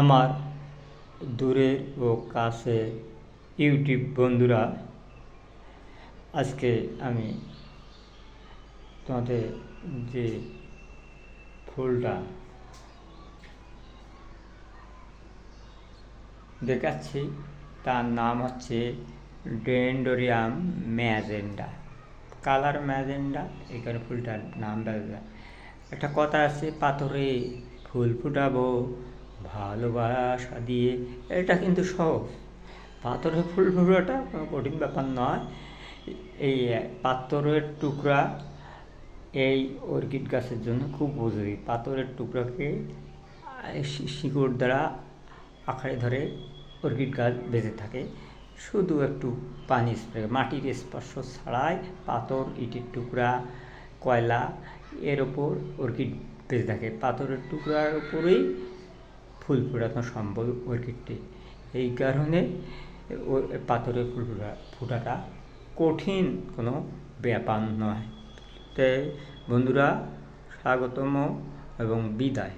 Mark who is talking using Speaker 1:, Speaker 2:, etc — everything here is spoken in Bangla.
Speaker 1: আমার দূরের ও কাছে ইউটিউব বন্ধুরা, আজকে আমি তোমাদের যে ফুলটা দেখাচ্ছি, তার নাম হচ্ছে ডেন্ডোরিয়াম ম্যাজেন্ডা। কালার ম্যাজেন্ডা, এখানে ফুলটার নাম একটা কথা আছে, পাথরে ফুল ফুটাবো ভালোবাসা দিয়ে, এটা কিন্তু সহজ। পাথরে ফুল ফোটাটা কোনো কঠিন ব্যাপার নয়। এই পাথরের টুকরা এই অর্কিড গাছের জন্য খুব উপযোগী। পাথরের টুকরাকে শিকড় দ্বারা আঁকড়ে ধরে অর্কিড গাছ বেঁচে থাকে। শুধু একটু পানি স্প্রে, মাটির স্পর্শ ছাড়াই পাথর, ইটের টুকরা, কয়লা এর ওপর অর্কিড বেঁচে থাকে। পাথরের টুকরার উপরেই ফুল ফোটানো সম্ভব অর্কিডটি এই কারণে পাথরের ফুল ফোটা ফোটাটা কঠিন কোনো ব্যাপার নয়। তাই বন্ধুরা, স্বাগতম এবং বিদায়।